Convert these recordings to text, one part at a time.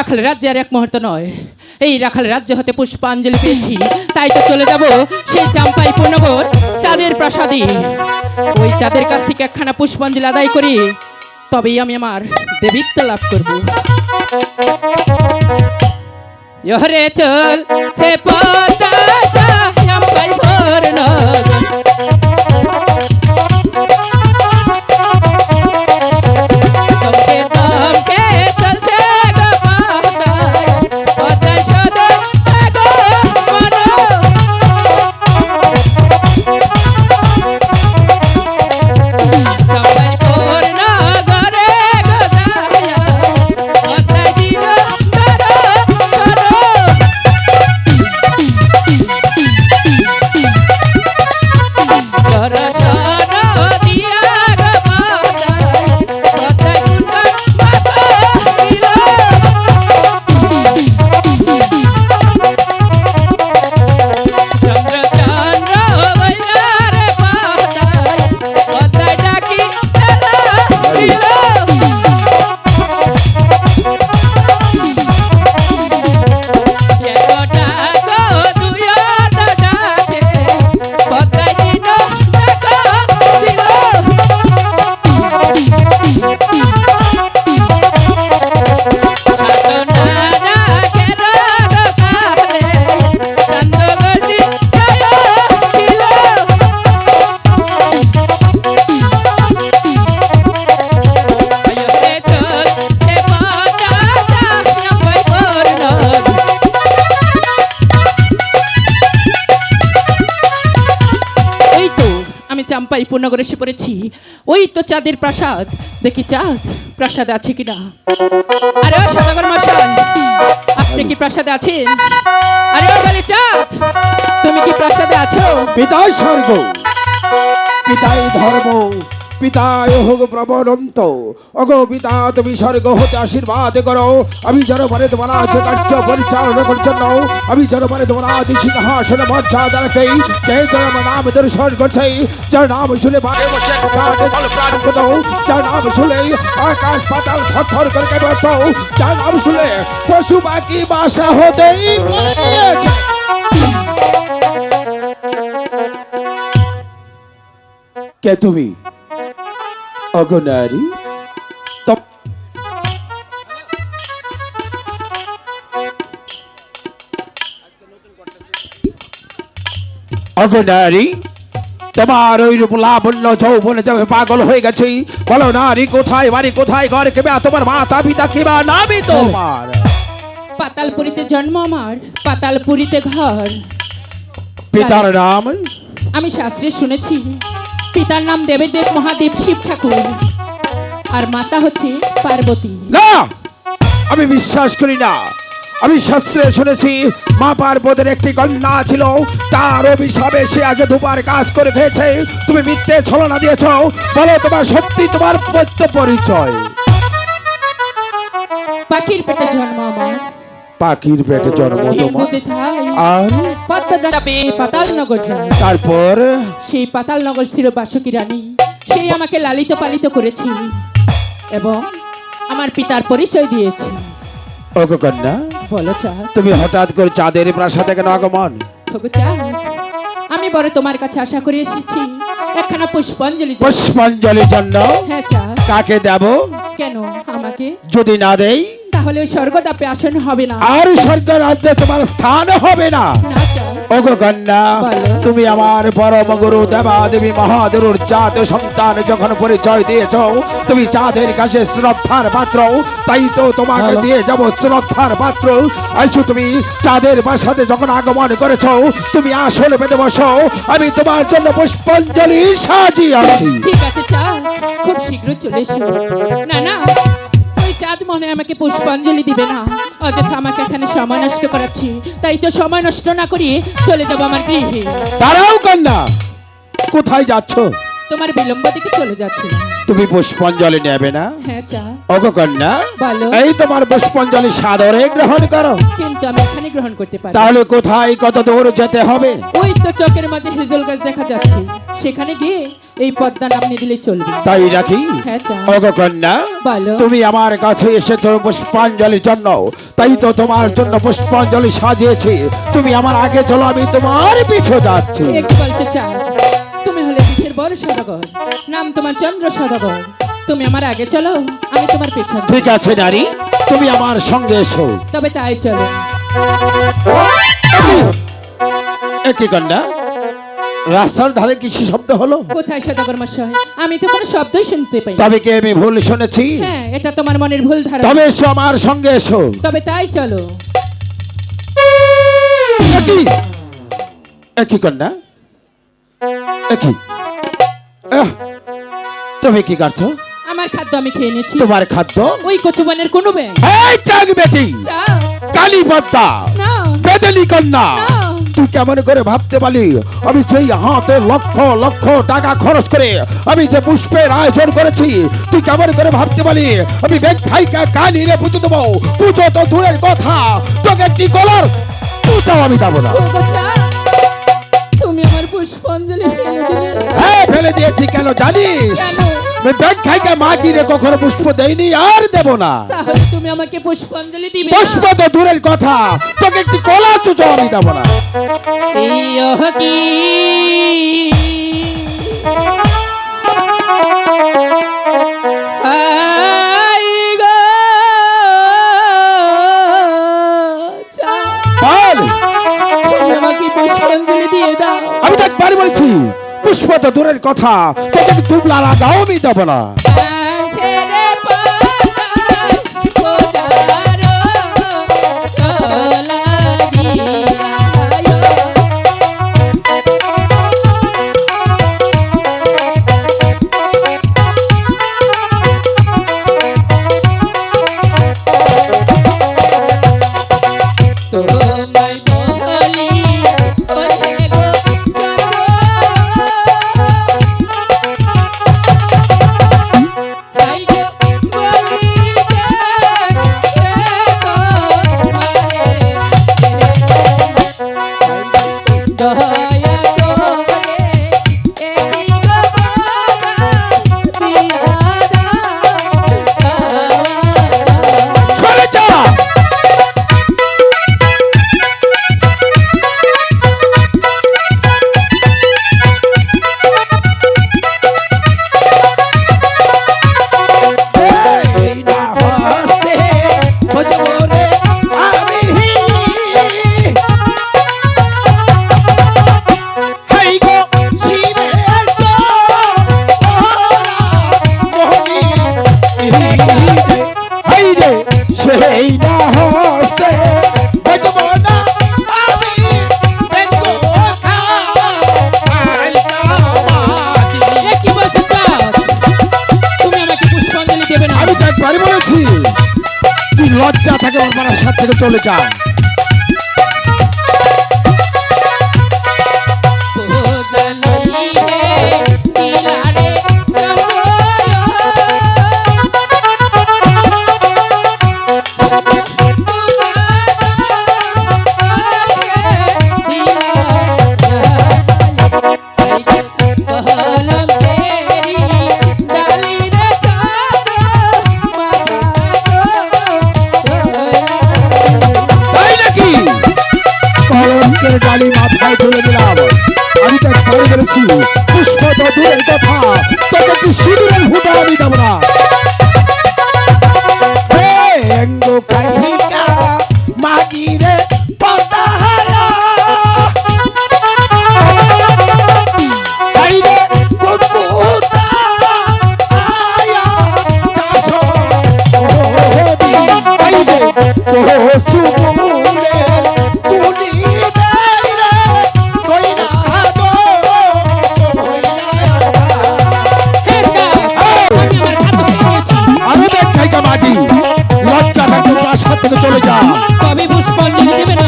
রাখাল রাজ্যে আর এক মুহূর্ত নয় এই রাখাল রাজ্য হতে পুষ্পাঞ্জলি পেয়েছি তাই তো চলে যাব সেই চাম্পাই পুনগর চাঁদের প্রাসাদে ওই চাঁদের কাছ থেকে একখানা পুষ্পাঞ্জলি আদায় করি তবেই আমি আমার দেবীত্ব লাভ করব ইহরে চল সে পতা চাম্পাই পুনগর চাম্পাই পূর্ণগরে এসে পড়েছি। ওই তো চাঁদের প্রাসাদ। দেখি চাঁদ প্রাসাদে আছে কিনা? আরে ও মশাই, আপনি কি প্রাসাদে আছেন? আরে বলে চাঁদ, তুমি কি প্রাসাদে আছো? পিতাই স্বর্গ, পিতাই ধর্ম। পিতায় হোক প্রবরন্ত অগো পিতা, তুমি স্বর্গ হতে আশীর্বাদ করো। আমি জনমনে তোমার আছে, কার্য পরিচালনা করার জন্য। আমি জনমনে তোমার আছে, সিংহাসনে, মর্যাদা রাখি যে জনম নাম দর্শন করছে যার নাম শুনে যার নাম শুনে আকাশ পাতাল থর করে কেবল যার নাম শুনে পশু পাখি বাসা হতেই কে তুমি? অগনারী? অগনারী তোমার ওই রূপ লাবণ্য যৌবনে যাবে পাগল হয়ে গেছে বলো নারী কোথায় বাড়ি কোথায় ঘর কেবা তোমার মাতা পিতা কেবা নামি তোমার। পাতালপুরিতে জন্ম আমার পাতালপুরিতে ঘর। পিতার নাম? আমি শাস্ত্রে শুনেছি পিতার নাম দেবেদেব মহাদেব শিব ঠাকুর। আর মাতা হচ্ছে পার্বতী। না আমি বিশ্বাস করি না। আমি শাস্ত্রে শুনেছি মা পার্বতীর একটি কন্যা ছিল তার অভিশাপে সে আজ দুবার কাজ করে খেয়েছে তুমি মিথ্যে ছলনা দিয়েছ বলো তোমার সত্যি তোমার সত্য পরিচয়। পাখির পেটে জন্ম আমার। পাখির পেটে জন্ম তোমার। আর পদ্মটা পেয়ে পাতাল নগর যায় তারপর? সেই পাতাল নগর ছিল বাসকি রানী। সেই আমাকে লালিত পালিত করেছে। এবং আমার পিতার পরিচয় দিয়েছে। ওগো কন্যা বলো চা। তুমি হঠাৎ করে চাঁদের প্রাসাদে কেন আগমন? থগো চা। আমি বড় তোমার কাছে আশা করে এসেছি। একখানা পুষ্পাঞ্জলি জন্য। পুষ্পাঞ্জলির জন্য হ্যাঁ চা। কাকে দেব? কেন? আমাকে? যদি না দেই? তাহলে ওই স্বর্গদাপে আসন হবে না। আর সরকার রাজ্যে তোমার স্থান হবে না। ওগো কন্যা তুমি আমার পরম গুরু দেবা দেবী মহাদেবর জাত সন্তান যখন পরিচয় দিয়েছ তুমি চাঁদের কাছে শ্রদ্ধার পাত্র তাই তো তোমাকে দিয়ে যাব শ্রদ্ধার পাত্র। আইসু তুমি চাঁদের বাসাতে যখন আগমন করেছ তুমি আসলে পেতে বসো আমি তোমার জন্য পুষ্পাঞ্জলি সাজিয়ে আছি। ঠিক আছে চা খুব শীঘ্র চলে এসো। না না। চাঁদ মনে আমাকে পুষ্পাঞ্জলি দিবে না। অযথা আমাকে এখানে সময় নষ্ট করাচ্ছি। তাই তো সময় নষ্ট না করিয়ে চলে যাব আমার গৃহে। দাঁড়াও কন্যা কোথায় যাচ্ছ? তোমার বিলম্ব দিকে চলে যাচ্ছে। তুমি পুষ্পাঞ্জলি নেবে না? হ্যাঁ চা। ওগো কন্যা বলো। এই তোমার পুষ্পাঞ্জলি সাদরে গ্রহণ করো। কিন্তু আমি এখানে গ্রহণ করতে পারি তাহলে কোথায় কত দূর যেতে হবে? ওই তো চকের মাঝে হেজল গাছ দেখা যাচ্ছে। সেখানে গিয়ে এই পদ্মা নামনি দিলে চলবে। তাই নাকি? হ্যাঁ চা ওগো কন্যা বলো। তুমি আমার কাছে এসেছ পুষ্পাঞ্জলির জন্য। তাই তো তোমার জন্য পুষ্পাঞ্জলি সাজিয়েছি। তুমি আমার আগে চলো আমি তোমার পিছু যাচ্ছি। তুমি হলে দেশের বড় সদাগর। নাম তোমার চন্দ্র সদাগর। তুমি আমার আগে চলো আমি তোমার পেছনে ঠিক আছে নারী তুমি আমার সঙ্গে এসো। তবে তাই চলো। একই কন্যা? রাস্তার ধারে কিছু শব্দ হলো? কোথায় সদাগর মশাই আমি তো কোনো শব্দই শুনতে পাই তবে কি আমি ভুল শুনেছি? হ্যাঁ এটা তোমার মনের ভুল ধারণা। তবে এসো আমার সঙ্গে এসো। তবে তাই চলো। একই? একই কন্যা? একই? তুমি কি করছ আমার খাদ্য আমি খেয়ে নিয়েছি। তোমার খাদ্য? ওই কচুবনের কোনো ব্যাংক এই চাক বেটি! চা কালী পদ্মা না বেদেলি কন্যা! না। তুই কেমন করে ভাবতে পারি আমি সেই হাতে লক্ষ লক্ষ টাকা খরচ করে আমি যে পুষ্পের আয়োজন করেছি তুই কেমন করে ভাবতে পারি আমি বেগ ভাইকা কানি রে পুজো দেবো। পুজো তো দূরের কথা তোকে একটি কলার পুজো আমি দেবো না। তুমি আমার পুষ্পাঞ্জলি ফেলে দিয়েছি কেন জানিস? আমি ব্যাগ খাইকা মাঝি রে কখনো পুষ্প দেইনি আর দেব না। তুমি আমাকে পুষ্পাঞ্জলি দিবে পুষ্প তো দূরের কথা তোকে একটি কলা চুচো আমি দেবো না। ইয়হ কি? হাই গো চা, বল তুমি আমাকে পুষ্পাঞ্জলি দিয়ে দাও। আমি তো একবার বলেছি পুষ্প তো দূরের কথা তোকে দুবলা দাও আমি দেব না। থেকে চলে যা থেকে চলে যা আমি পুষ্পাঞ্জলি দেবে না।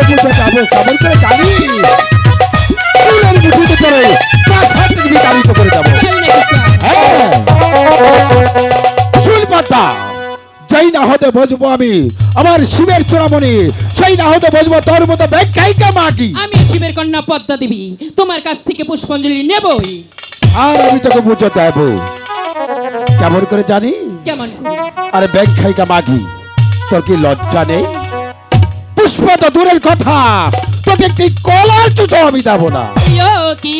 থেকে বুঝে কাপড় কাপড় করে জানিস হ্যাঁ। আমি শিবের চূড়ামণি সেই তোমার কাছ থেকে পুষ্পাঞ্জলি নেবই। আর আমি তোকে বুঝতে কেমন করে জানি? কেমন আরে ব্যাখ্যায়িকা মাগি? তোর কি লজ্জা নেই? তো দূরের কথা। তোকে একটি কলার চুচো আমি দেবো না? কি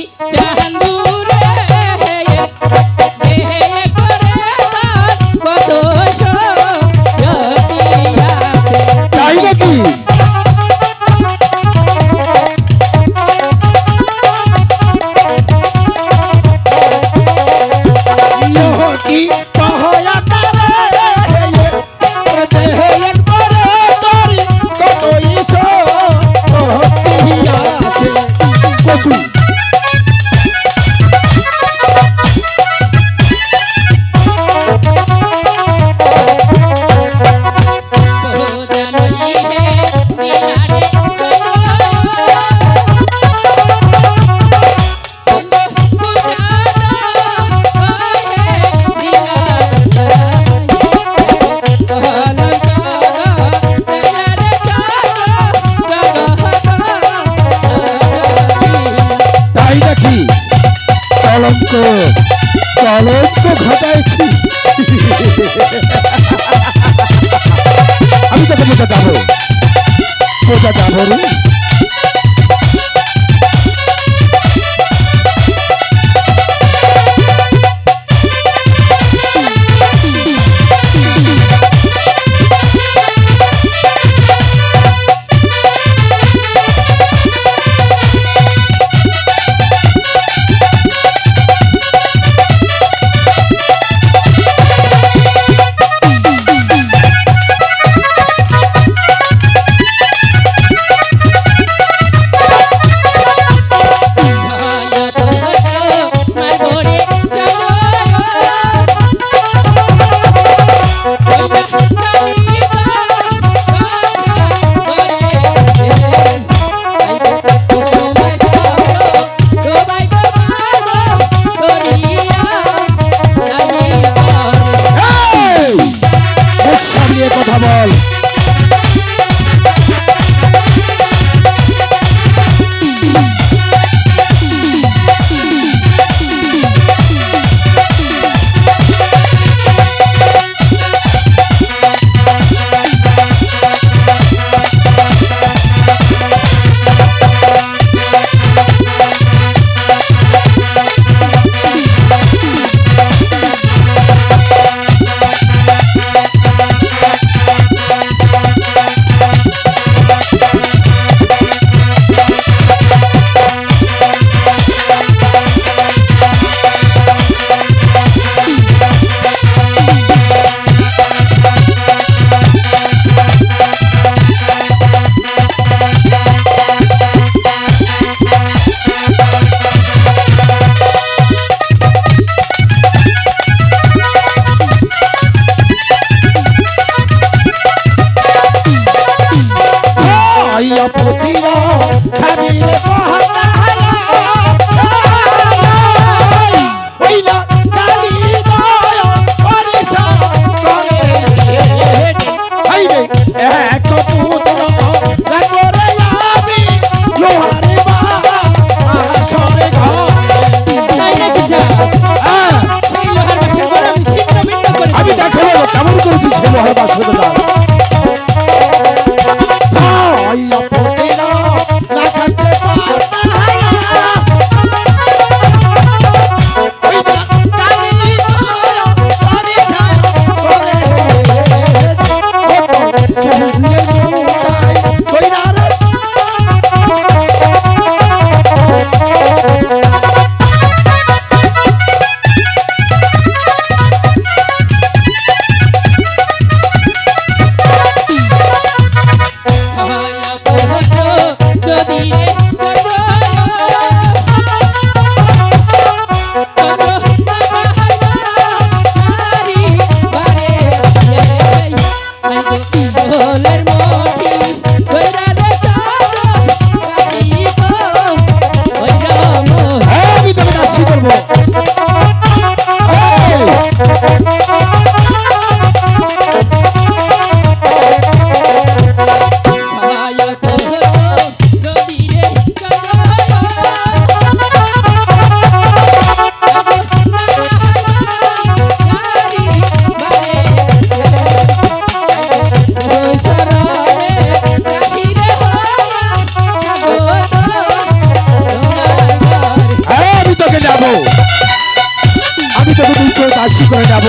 আমি তোকে দুটো কাজ করে যাব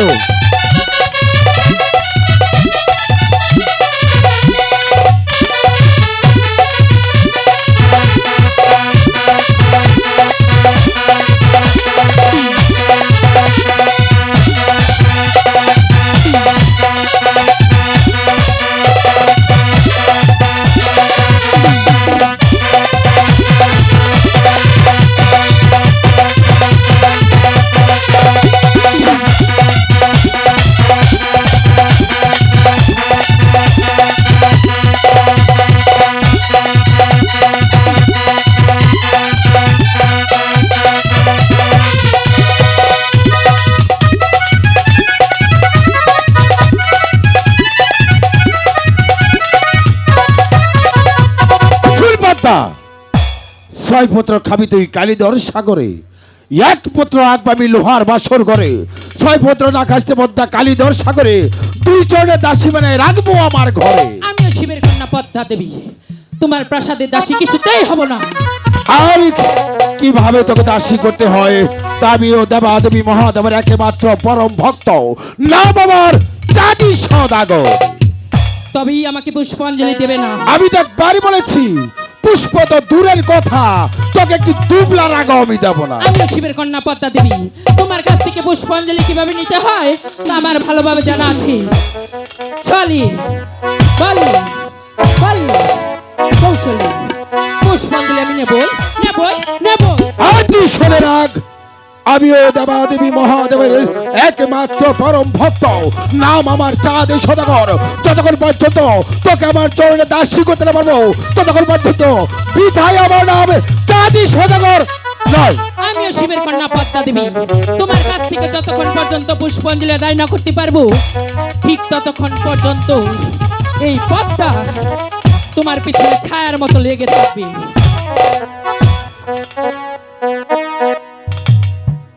ছয় পুত্র খাবি তুই কালিদর সাগরে। এক পুত্র আকবামি লোহার বাসর করে ছয় পুত্র না খাসতে পদ্মা কালিদর সাগরে। দুই চরণে দাসী মানে রাখব আমার ঘরে। আমিও শিবের কন্যা পদ্মা দেবী। তোমার প্রাসাদের দাসী কিছুতেই হব না। আর কীভাবে তোকে দাসী করতে হয় তা আমিও দেবা দেবী মহাদেবের একমাত্র পরম ভক্ত। নাম আমার চাঁদি সদাগর। তবেই আমাকে পুষ্পাঞ্জলি দেবে না। আমি তো একবারই বলেছি পুষ্প তো দূরের কথা তোকে একটি দুবলা রাগ আমি দেব না। আমি শিবের কন্যা পদ্মা দেবী। তোমার কাছ থেকে পুষ্পাঞ্জলি কীভাবে নিতে হয় তা আমার ভালোভাবে জানা আছে। চলি বলি বলি কৌশলী। পুষ্পাঞ্জলি আমি নেব নেব নেব। আর তুই শুনে রাখ আমিও দেবা দেবী মহাদেবের একমাত্র পরম ভক্ত। নাম আমার চাঁদ সদাগর। যতক্ষণ পর্যন্ত তোকে আমার চরণে দাসী করতে না পারব, ততক্ষণ পর্যন্ত বিধায় আমার নাম চাঁদি সদাগর। নয় আমিও শিবের কন্যা পদ্মা দেবী। তোমার কাছ থেকে যতক্ষণ পর্যন্ত পুষ্পাঞ্জলি আদায় না করতে পারব, ঠিক ততক্ষণ পর্যন্ত এই পদ্মা তোমার পিছনে ছায়ার মতো লেগে থাকবে।